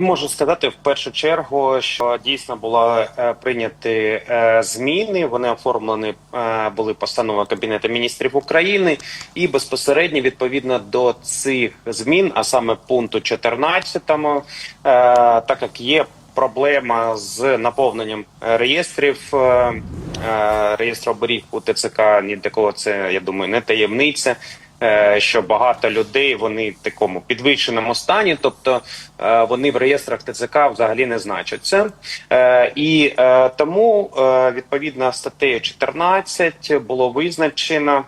Можу сказати в першу чергу, що дійсно були е, прийняті е, зміни. Вони оформлені е, були постанови Кабінету міністрів України, і безпосередньо відповідно до цих змін, а саме пункту 14, е, так як є проблема з наповненням реєстрів. Реєстру оберіг у ТЦК ні для кого це я думаю не таємниця. Е, Що багато людей вони в такому підвищеному стані, тобто е, вони в реєстрах ТЦК взагалі не значаться, Е, і тому відповідно статтею 14 було визначено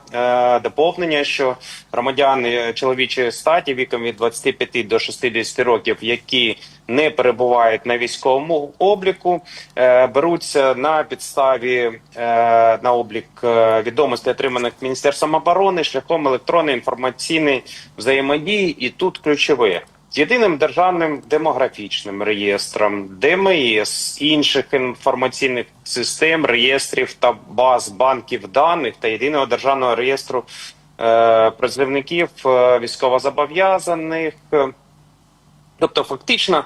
доповнення, що громадяни чоловічої статі віком від 25 до 60 років, які не перебувають на військовому обліку, е, беруться на підставі е, на облік е, відомостей, отриманих Міністерством оборони шляхом електронної інформаційної взаємодії. І тут ключове. З єдиним державним демографічним реєстром, ДМС, інших інформаційних систем, реєстрів та баз банків даних та єдиного державного реєстру е, призовників е, військовозобов'язаних. Тобто, фактично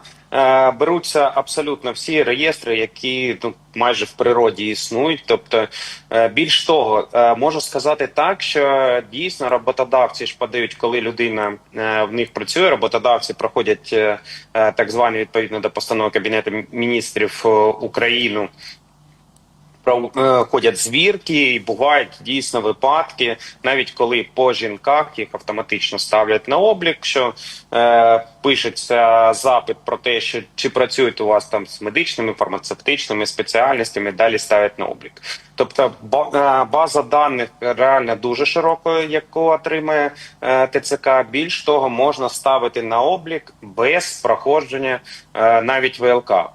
беруться абсолютно всі реєстри, які ну майже в природі існують. Тобто, е, більш того, е, можу сказати так, що дійсно роботодавці ж подають, коли людина е, в них працює. Роботодавці проходять е, е, так звані відповідно до постанови кабінету міністрів е, України проходять звірки, і бувають дійсно випадки, навіть коли по жінках їх автоматично ставлять на облік, що е, пишеться запит про те, що чи працюють у вас там з медичними, фармацевтичними спеціальностями, далі ставлять на облік. Тобто е, база даних реально дуже широкою, яку отримає е, ТЦК. Більш того, можна ставити на облік без проходження е, навіть ВЛК.